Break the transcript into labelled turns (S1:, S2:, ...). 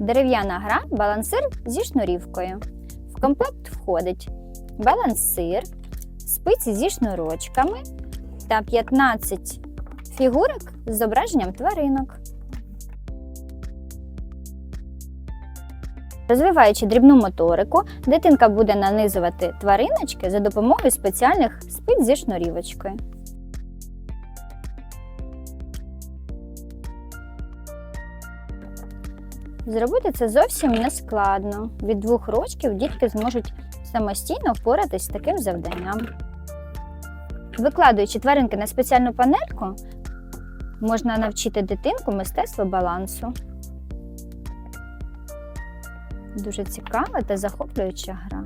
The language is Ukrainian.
S1: Дерев'яна гра балансир зі шнурівкою. В комплект входить балансир, спиці зі шнурочками та 15 фігурок з зображенням тваринок. Розвиваючи дрібну моторику, дитинка буде нанизувати твариночки за допомогою спеціальних спиць зі шнурівочкою. Зробити це зовсім не складно. Від двох рочків дітки зможуть самостійно впоратись з таким завданням. Викладуючи тваринки на спеціальну панельку, можна навчити дитинку мистецтво балансу. Дуже цікава та захоплююча гра.